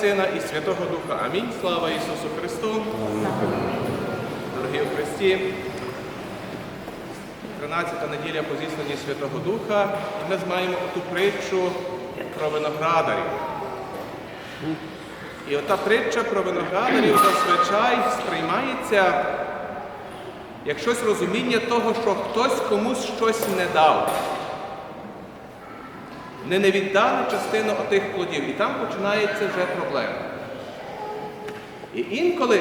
Сина і Святого Духа. Амінь. Слава Ісусу Христу. Дорогі у Христі. 13-та неділя по зісланні Святого Духа. І ми маємо ту притчу про виноградарів. І ота притча про виноградарів зазвичай сприймається як щось розуміння того, що хтось комусь щось не дав. Не не віддали частину отих плодів. І там починається вже проблема. І інколи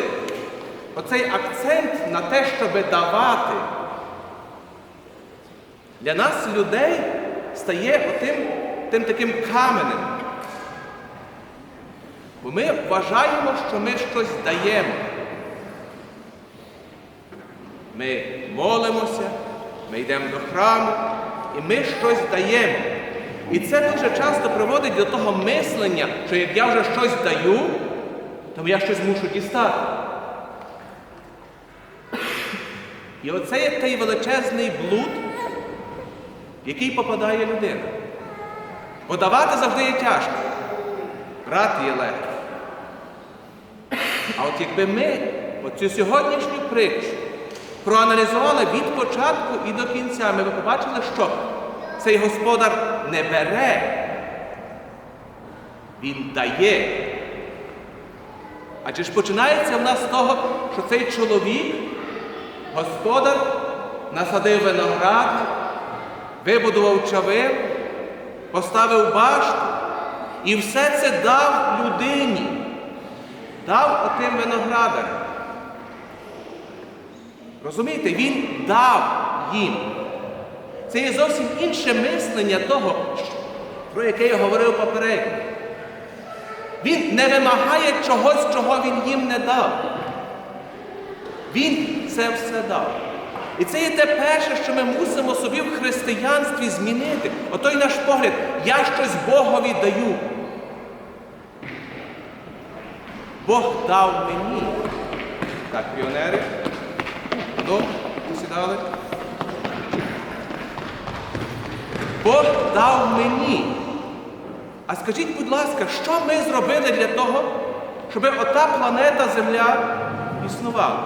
оцей акцент на те, щоб давати, для нас, людей, стає отим тим таким каменем. Бо ми вважаємо, що ми щось даємо. Ми молимося, ми йдемо до храму, і ми щось даємо. І це дуже часто приводить до того мислення, що як я вже щось даю, то я щось мушу дістати. І оце є той величезний блуд, в який попадає людина. Бо завжди є тяжко, брати є легко. А от якби ми оцю сьогоднішню притчу проаналізували від початку і до кінця, ми б побачили, що цей господар не бере, він дає. Адже ж починається в нас з того, що цей чоловік, господар, насадив виноград, вибудував чавир, поставив башту і все це дав людині, дав отим виноградарям. Розумієте, він дав їм. Це є зовсім інше мислення того, про яке я говорив попередньо. Він не вимагає чогось, чого він їм не дав. Він це все дав. І це є те перше, що ми мусимо собі в християнстві змінити. Отой наш погляд, я щось Богові даю. Бог дав мені. Так, піонери. Ну, посідали. Бог дав мені. А скажіть, будь ласка, що ми зробили для того, щоб ота планета Земля існувала?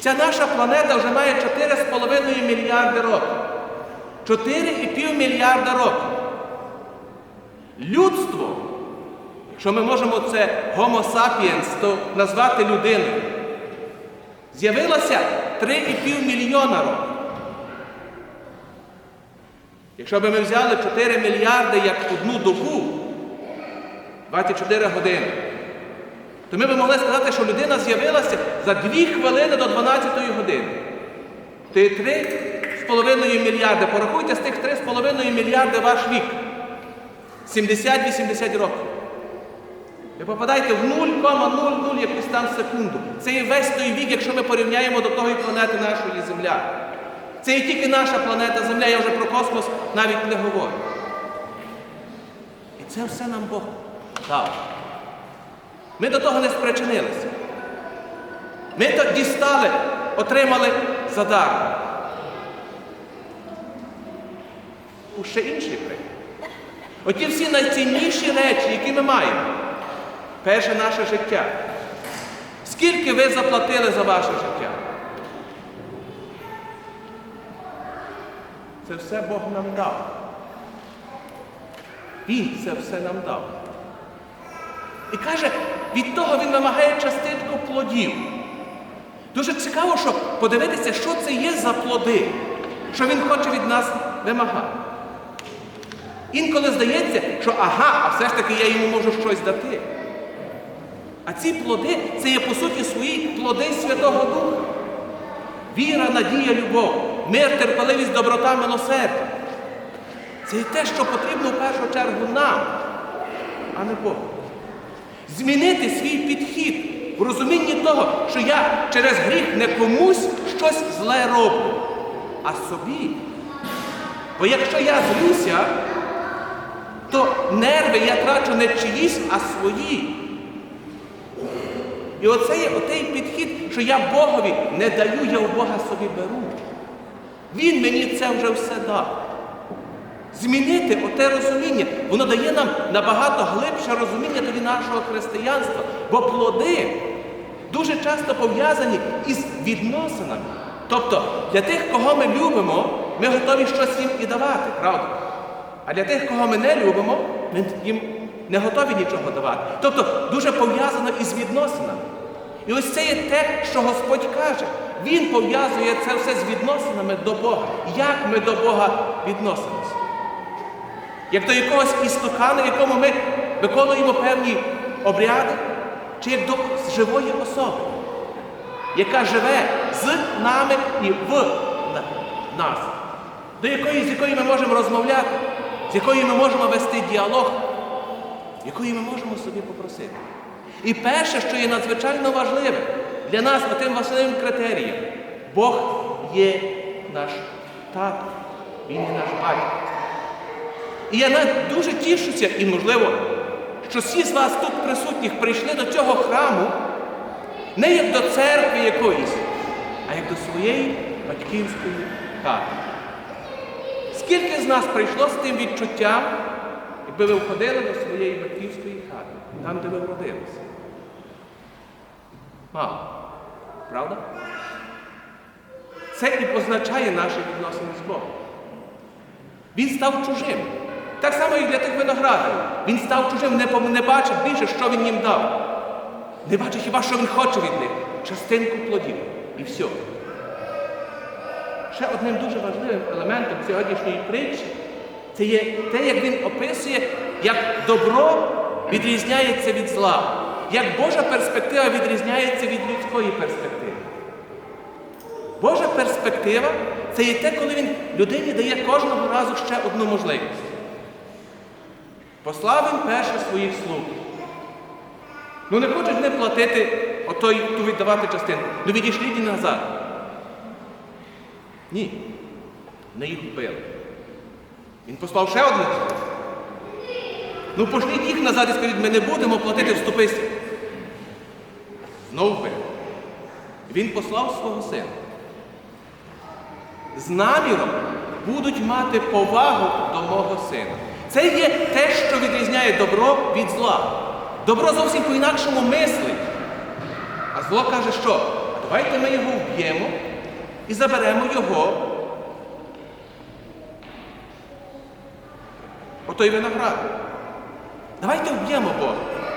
Ця наша планета вже має 4,5 мільярди років. 4,5 мільярда років. Людство, якщо ми можемо це Homo sapiens, то назвати людиною, з'явилося 3,5 мільйона років. Якщо б ми взяли 4 мільярди як одну добу, 24 години, то ми б могли сказати, що людина з'явилася за 2 хвилини до 12 години. То є 3,5 мільярди. Порахуйте з тих 3,5 мільярди ваш вік. 70-80 років. Ви попадаєте в 0,00 якусь там секунду. Це є весь той вік, якщо ми порівняємо до тої планети нашої Земля. Це є тільки наша планета Земля, я вже про космос навіть не говорю. І це все нам Бог дав. Ми до того не спричинилися. Ми то дістали, отримали задармо. У ще інший приклад. Оті всі найцінніші речі, які ми маємо. Перше наше життя. Скільки ви заплатили за ваше життя? Це все Бог нам дав. Він це все нам дав. І каже, від того він вимагає частинку плодів. Дуже цікаво, що подивитися, що це є за плоди, що він хоче від нас вимагати. Інколи здається, що ага, а все ж таки я йому можу щось дати. А ці плоди це є по суті свої плоди Святого Духа. Віра, надія, любов, мир, терпеливість, доброта, милосердя. Це є те, що потрібно в першу чергу нам, а не Богу. Змінити свій підхід в розумінні того, що я через гріх не комусь щось зле роблю, а собі. Бо якщо я злюся, то нерви я трачу не чиїсь, а свої. І оце є підхід, що я Богові не даю, я у Бога собі беру. Він мені це вже все дав. Змінити оте розуміння. Воно дає нам набагато глибше розуміння тоді нашого християнства. Бо плоди дуже часто пов'язані із відносинами. Тобто для тих, кого ми любимо, ми готові щось їм і давати, правда? А для тих, кого ми не любимо, ми їм не готові нічого давати. Тобто дуже пов'язано із відносинами. І ось це є те, що Господь каже. Він пов'язує це все з відносинами до Бога. Як ми до Бога відносимося? Як до якогось істукана, якому ми виконуємо певні обряди, чи як до живої особи, яка живе з нами і в нас, до якої, з якою ми можемо розмовляти, з якою ми можемо вести діалог, якої ми можемо собі попросити. І перше, що є надзвичайно важливе для нас, отим важливим критерієм, Бог є наш тато, Він є наш батько. І я навіть дуже тішуся, і можливо, що всі з вас тут присутніх прийшли до цього храму не як до церкви якоїсь, а як до своєї батьківської хати. Скільки з нас прийшло з тим відчуттям, якби ви входили до своєї батьківської хати, там, де ви родилися? Мало. Правда? Це і позначає наші відносини з Богом. Він став чужим. Так само і для тих виноградарів. Він став чужим, не, не бачив більше, що він їм дав. Не бачить хіба, що він хоче від них. Частинку плодів. І все. Ще одним дуже важливим елементом сьогоднішньої притчі це є те, як він описує, як добро відрізняється від зла, як Божа перспектива відрізняється від людської перспективи. Божа перспектива це є те, коли він людині дає кожного разу ще одну можливість. Послав він перше своїх слуг. Ну не хочуть не платити отой, ту віддавати частину. Ну відійшліть і назад. Ні. Не їх вбили. Він послав ще одне. Ну пошліть їх назад і скажіть, ми не будемо платити вступися. Знову вбили. Він послав свого сина. З наміром будуть мати повагу до мого сина. Це є те, що відрізняє добро від зла. Добро зовсім по-інакшому мислить. А зло каже, що давайте ми його вб'ємо і заберемо його. Отой виноград. Давайте вб'ємо Бога.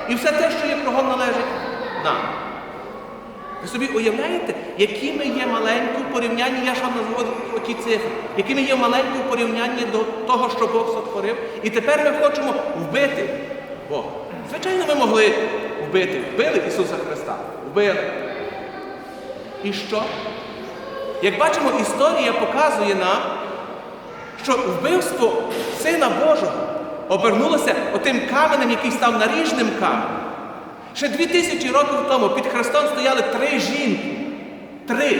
І все те, що є кругом належить нам. Ви собі уявляєте, якими є маленькі в порівнянні, я ж вам назву оті цифри, якими є маленькі в порівнянні до того, що Бог сотворив. І тепер ми хочемо вбити Бога. Звичайно, ми могли вбити. Вбили Ісуса Христа. Вбили. І що? Як бачимо, історія показує нам, що вбивство Сина Божого обернулося отим каменем, який став наріжним каменем. Ще дві тисячі років тому під Христом стояли три жінки. Три.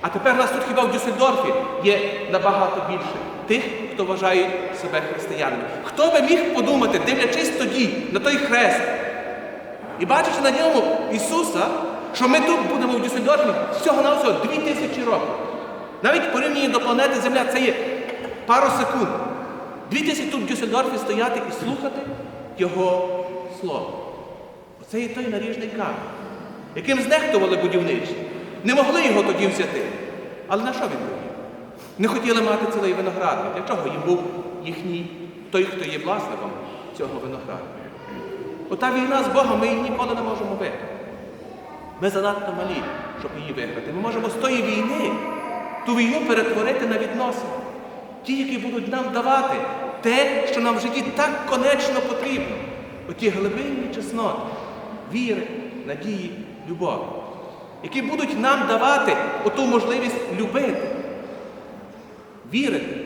А тепер нас тут хіба в Дюссельдорфі є набагато більше тих, хто вважає себе християнами. Хто би міг подумати, дивлячись тоді на той хрест і бачачи на ньому Ісуса, що ми тут будемо в Дюссельдорфі всього на всього дві тисячі років. Навіть порівняно до планети Земля це є пару секунд. Дві тут в Дюссельдорфі стояти і слухати Його Слово. Оце є той наріжний камінь, яким знехтували будівничі. Не могли його тоді взяти. Але на що він був? Не хотіли мати цілий виноградник. Для чого їм був їхній той, хто є власником цього виноградника? Ота війна з Богом ми її ніколи не можемо виграти. Ми занадто малі, щоб її виграти. Ми можемо з тої війни ту війну перетворити на відносини. Ті, які будуть нам давати те, що нам в житті так конечно потрібно. Оті глибинні чесноти, віри, надії, любові, які будуть нам давати оту можливість любити, вірити,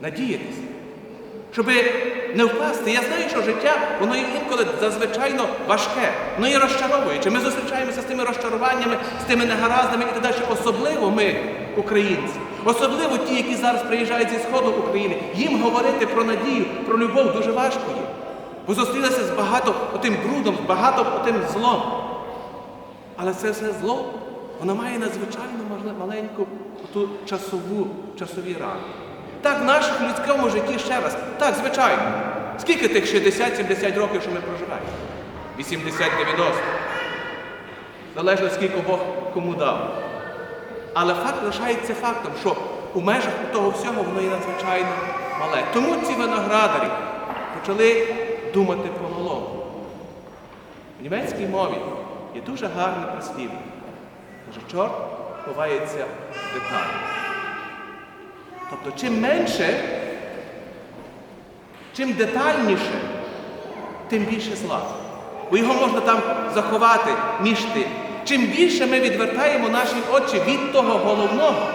надіятися, щоб не впасти. Я знаю, що життя, воно є інколи зазвичайно важке, воно є розчаровуюче. Ми зустрічаємося з тими розчаруваннями, з тими негараздами і так далі. Особливо ми, українці, особливо ті, які зараз приїжджають зі Сходу України, їм говорити про надію, про любов дуже важко є. Бо зустрілися з багато отим брудом, з багато отим злом. Але це все зло, воно має надзвичайно маленьку ту часову, часові рани. Так в нашому людському житті ще раз. Так, звичайно. Скільки тих 60-70 років, що ми проживаємо? 80-90. Залежно скільки Бог кому дав. Але факт лишається фактом, що у межах того всього воно є надзвичайно мале. Тому ці виноградарі почали думати по-малому. В німецькій мові є дуже гарне прислів'я. Каже, чорт ховається в деталі. Тобто, чим менше, чим детальніше, тим більше зла. Бо його можна там заховати між тим. Чим більше ми відвертаємо наші очі від того головного,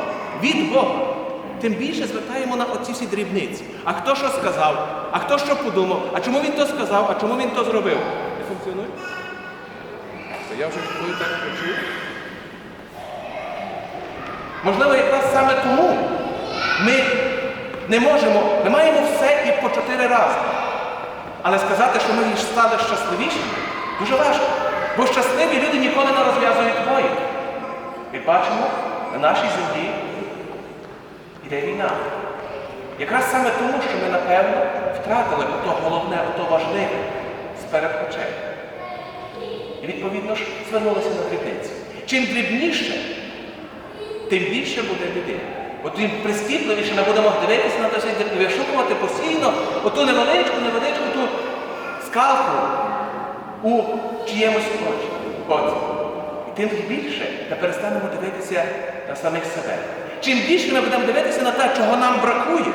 від Бога, тим більше звертаємо на оці всі дрібниці. А хто що сказав, а хто що подумав, а чому він то сказав, а чому він то зробив? Не функціонує? Я вже чую так почув. Можливо, якраз саме тому ми не можемо, ми маємо все і по чотири рази. Але сказати, що ми стали щасливішими, дуже важко. Бо щасливі люди ніколи не розв'язують воїн. Як бачимо, на нашій землі йде війна. Якраз саме тому, що ми, напевно, втратили ото головне, ото важливе з перед очей. І відповідно ж звернулися на дрібниці. Чим дрібніше, тим більше буде біди. От тим прискіпливіше ми будемо дивитися на те, вишукувати постійно оту невеличку, невеличку ту скалку у чиємусь. Оці. І тим більше ми перестанемо дивитися на самих себе. Чим більше ми будемо дивитися на те, чого нам бракує,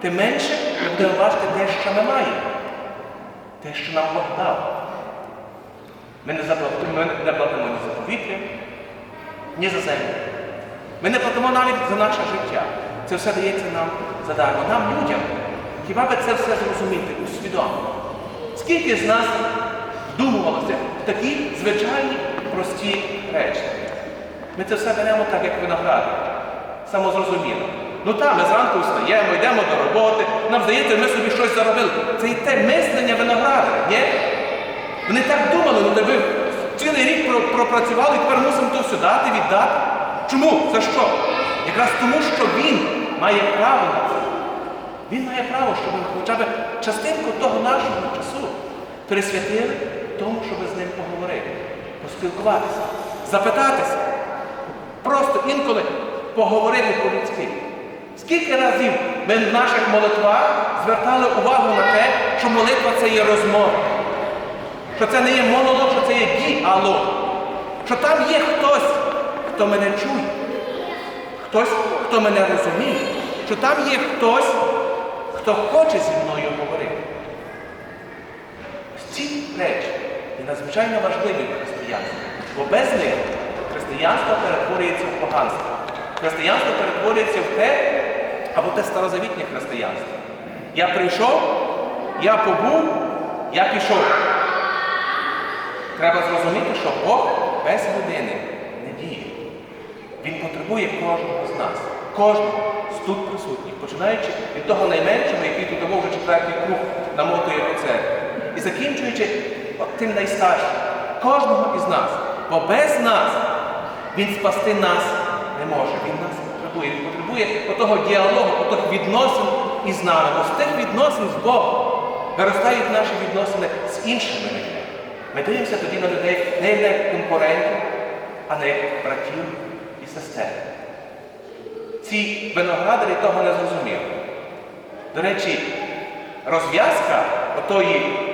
тим менше ми будемо бачити те, що ми маємо, те, що нам Бог дав. Ми не заплатимо, ні за повітря, ні за землю. Ми не платимо навіть за наше життя. Це все дається нам задармо. Нам, людям, хіба би це все зрозуміти, усвідомити? Скільки з нас вдумувалося в такі звичайні прості речі? Ми це все беремо так, як виногради. Самозрозуміло. Ну так, ми зранку встаємо, йдемо до роботи, нам здається, ми собі щось заробили. Це і те мислення виноградаря, ні? Вони так думали, ну тебе цілий рік пропрацювали тепер мусимо то все дати, віддати. Чому? За що? Якраз тому, що він має право на це. Він має право, щоб хоча б частинку того нашого часу присвятили тому, щоб з ним поговорити, поспілкуватися, запитатися. Просто інколи поговорити по-людськи. Скільки разів ми в наших молитвах звертали увагу на те, що молитва це є розмова, що це не є монолог, що це є діалог, що там є хтось, хто мене чує, хтось, хто мене розуміє, що там є хтось, хто хоче зі мною говорити. Ці речі є надзвичайно важливі в християнстві, бо без них християнство перетворюється в поганство. Християнство перетворюється в те, або те старозавітнє християнство. Я прийшов, я побув, я пішов. Треба зрозуміти, що Бог без людини не діє. Він потребує кожного з нас, кожного з тут присутніх, починаючи від того найменшого, який тут вже четвертий круг намотує церкві, і закінчуючи тим найстаршим, кожного із нас. Бо без нас він спасти нас не може. Він нас потребує. Він потребує отого діалогу, отих відносин із нами. Бо з тих відносин з Богом виростають наші відносини з іншими людьми. Ми дивимося тоді на людей не як конкурентів, а не як братів і сестер. Ці виноградарі того не зрозуміли. До речі, розв'язка отої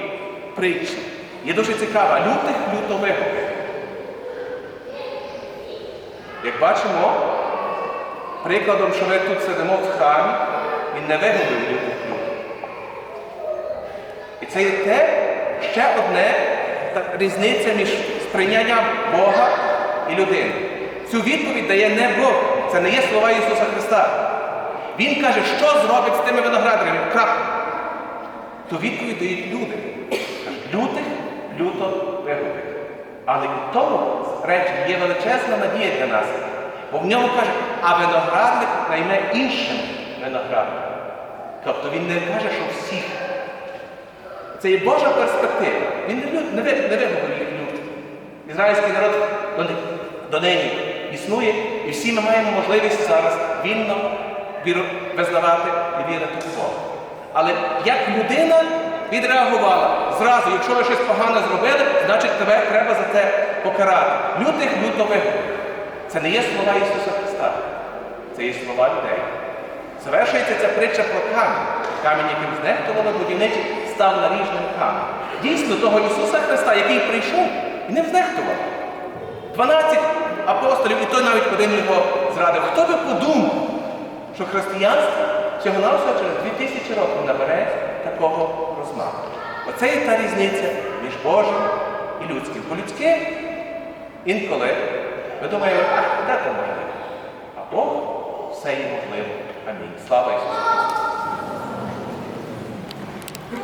притчі є дуже цікава. Лютих люто вигубив. Як бачимо, прикладом, що ми тут сидимо в храмі, він не вигубив лютих лютих. І це є те ще одне різниця між сприйнянням Бога і людини. Цю відповідь дає не Бог, це не є слова Ісуса Христа. Він каже, що зробить з тими виноградарями. Крапка. Ту відповідь дають люди. Лютих люто вигубить. Але в тому речі є величезна надія для нас. Бо в ньому каже, а виноградник найме іншим виноградником. Тобто він не каже, що всіх. Це є Божа перспектива. Він не, лю- не, не вигубив їх люд. Ізраїльський народ до, нині існує, і всі ми маємо можливість зараз вільно визнавати і вірити в Бога. Але як людина відреагувала зразу, якщо ви щось погане зробили, значить тебе треба за це покарати. Лютих люто вигнали. Це не є слова Ісуса Христа, це є слова людей. Завершується ця притча про камінь. Камінь, яким знехтували будівничі, став наріжним каменем. Дійсно, того Ісуса Христа, який прийшов і не знехтував. 12 апостолів, і той навіть один його зрадив. Хто би подумав, що християнство всього навсього через 2000 років набере такого розмаху. Оце є та різниця між Божим і людським. По-людськи інколи ми думаємо, а де там можливо? А Бог все є можливо. Амінь. Слава Ісусу Христу!